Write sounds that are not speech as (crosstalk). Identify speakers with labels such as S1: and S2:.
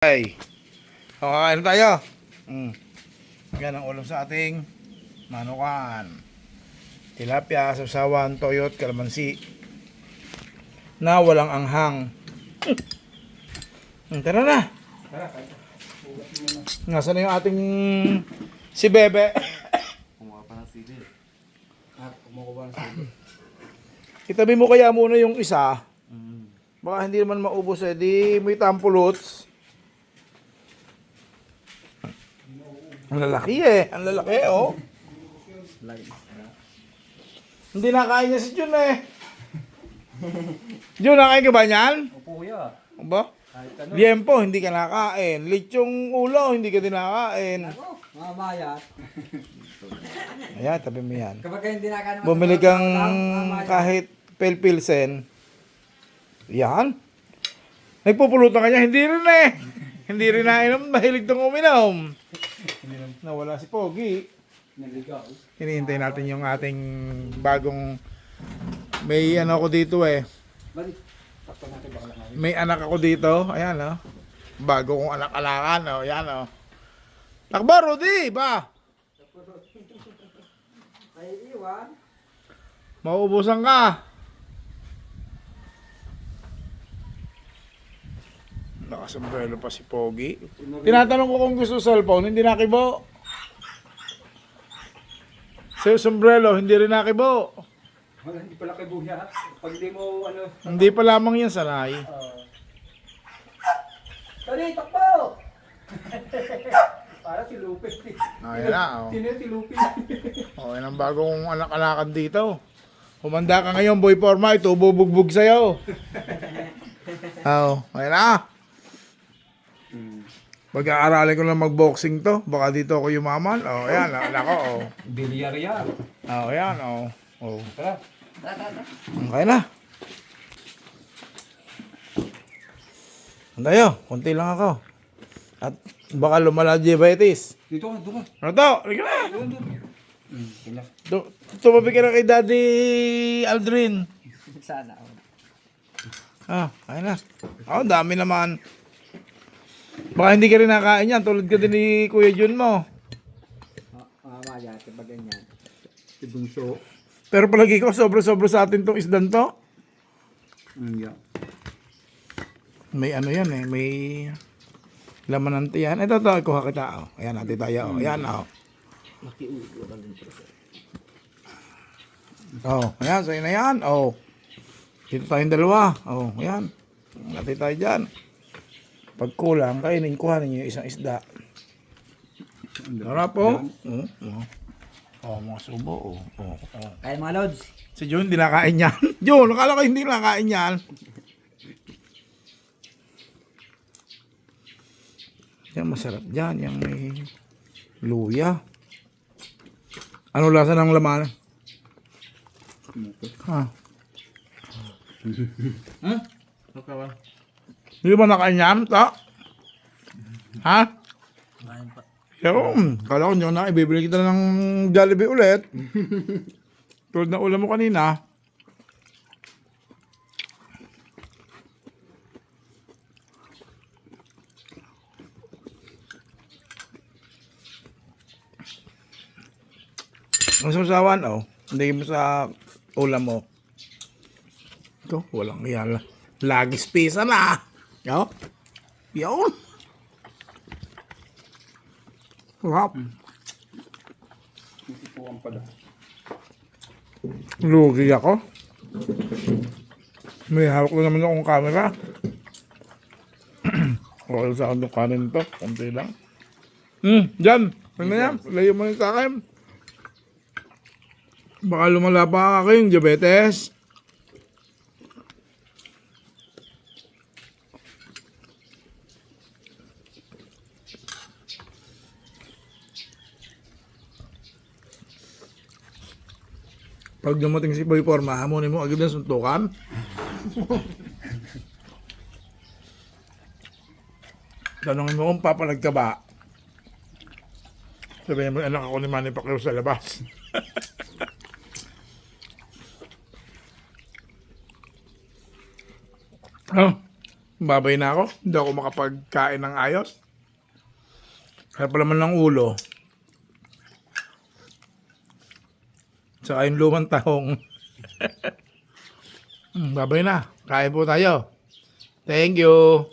S1: Ay. O, kakain tayo. Mm. Yan ang ulam sa ating manukan. Tilapia, sasawan, toyot, kalamansi. Na walang anghang. Mm, tara na. Nasaan na yung ating si Bebe?
S2: Kumuha pa ng CD. Ah, kumuha pa ng CD.
S1: Itabi mo kaya muna yung isa.
S2: Mm.
S1: Baka hindi naman maubos eh. Di may tampulots. Ang lalaki eh. Ang lalaki oh. Hindi nakain niya si Jun eh. Jun, nakain ka ba niyan?
S2: Opo kuya.
S1: Ba?
S2: Kahit ano.
S1: Liempo, hindi ka nakain. Lechong ulo, hindi ka din nakain.
S2: Ako, mga mayat.
S1: Ayan, tabi mo yan.
S2: Kapag hindi nakain naman.
S1: Bumili kang kahit pelpilsen. Yan. Nagpupulutan ka niya, hindi rin eh. Hindi rin nainom, mahilig tong uminom. Nawala si Pogi.
S2: Naligaw.
S1: Hinihintay natin yung ating bagong may ano ako dito eh. May anak ako dito. Ayan oh. Bago kong anak-anakan oh. Ayan oh. Takbo, Rudy! Ba?
S2: Ay, iwan.
S1: Mauubusan ka. Nakasombrero pa si Pogi. Tinatanong ko kung gusto cellphone, hindi nakibo. Sa sombrero, hindi rin nakibo.
S2: Wala, hindi pala kay Buya. Pag di mo, ano.
S1: Hindi pa lamang yan sanay.
S2: Uh... Tali, takbo! (laughs) Para si Lupe.
S1: Ayan na, oh.
S2: Sino si Lupe? (laughs)
S1: Oh, yan ang bagong anak-anakan dito. Humanda ka ngayon, boy forma, ito bubugbog sa'yo. (laughs) Oh, ayan na.
S2: Hmm.
S1: Pag-aaralin ko lang mag-boxing to, baka dito ako yumaman. Oh, ayan, anak ko, oh.
S2: Bilyar yan.
S1: Oh, ayan, oh. Oh,
S2: Tara. Tara, tara.
S1: okay na. Antayo, konti lang ako. At baka lumala diabetes.
S2: Dito ka, doon ka.
S1: Ano to? Halika na.
S2: Kanya.
S1: Tu- Tumabi ka na kay Daddy Aldrin.
S2: Sana. oh.
S1: Ah, ayun na. Oh, dami naman. Baka hindi ka rin nakain yan. Tulad ka din ni Kuya Jun mo.
S2: Mga mayat, kapag ganyan. Si Bunso.
S1: Pero palagi ko, sobra-sobra sa atin tong isdan to.
S2: Mm, yeah.
S1: May ano yan eh, may laman ng tiyan. Ito, ito, kuha kita. Oh. Ayan, natin tayo. Oh. Ayan, oh.
S2: Makiulo ka din.
S1: Oh, ayan, sa'yo na yan. Oh. Dito tayong dalawa. Oh, ayan. Natin tayo dyan. Pag kulang, kainin, kuhanin niyo yung isang isda. Harap po. Oh, oh. Oh, mga subo. Oh, oh, oh.
S2: Kaya mga lods.
S1: Si Jun, hindi nakain yan. (laughs) Jun, akala ko hindi nakain yan. Yan, masarap dyan. Yung may luya. Ano lasa ng laman? Ha? (laughs)
S2: Hmm? Okay ba?
S1: Hindi ba nakain yan? Ta? Ha?
S2: Kain pa.
S1: Yung, kala ko nyo na, ibibili kita ng Jollibee ulit. (laughs) Tulad na ulam mo kanina. Ang susawan, oh. Hindi mo sa ulam mo. Ito, walang yan. Lagis pisa na. Yo. Yun. Sarap.
S2: Pupuan pala.
S1: Lugi ako. May hawak lang naman akong camera. (clears throat) okay sa akin yung kanin to. Kunti lang. Hmm, dyan. Ano yan? Layo mo yung sa akin. Baka lumala pa ako yung diabetes. Pag dumating si Boy Forma, hamunin mo agad na suntukan. Tanungin mo kung papalag ka ba. Sabihin mo, anak ako ni Manny Pacquiao sa labas. oh, (laughs) Babay na ako. Hindi ako makapagkain ng ayos. Kaya pa naman ng ulo. Tsaka yung lumang tahong. (laughs) Hmm, Babay na. Kain po tayo. Thank you.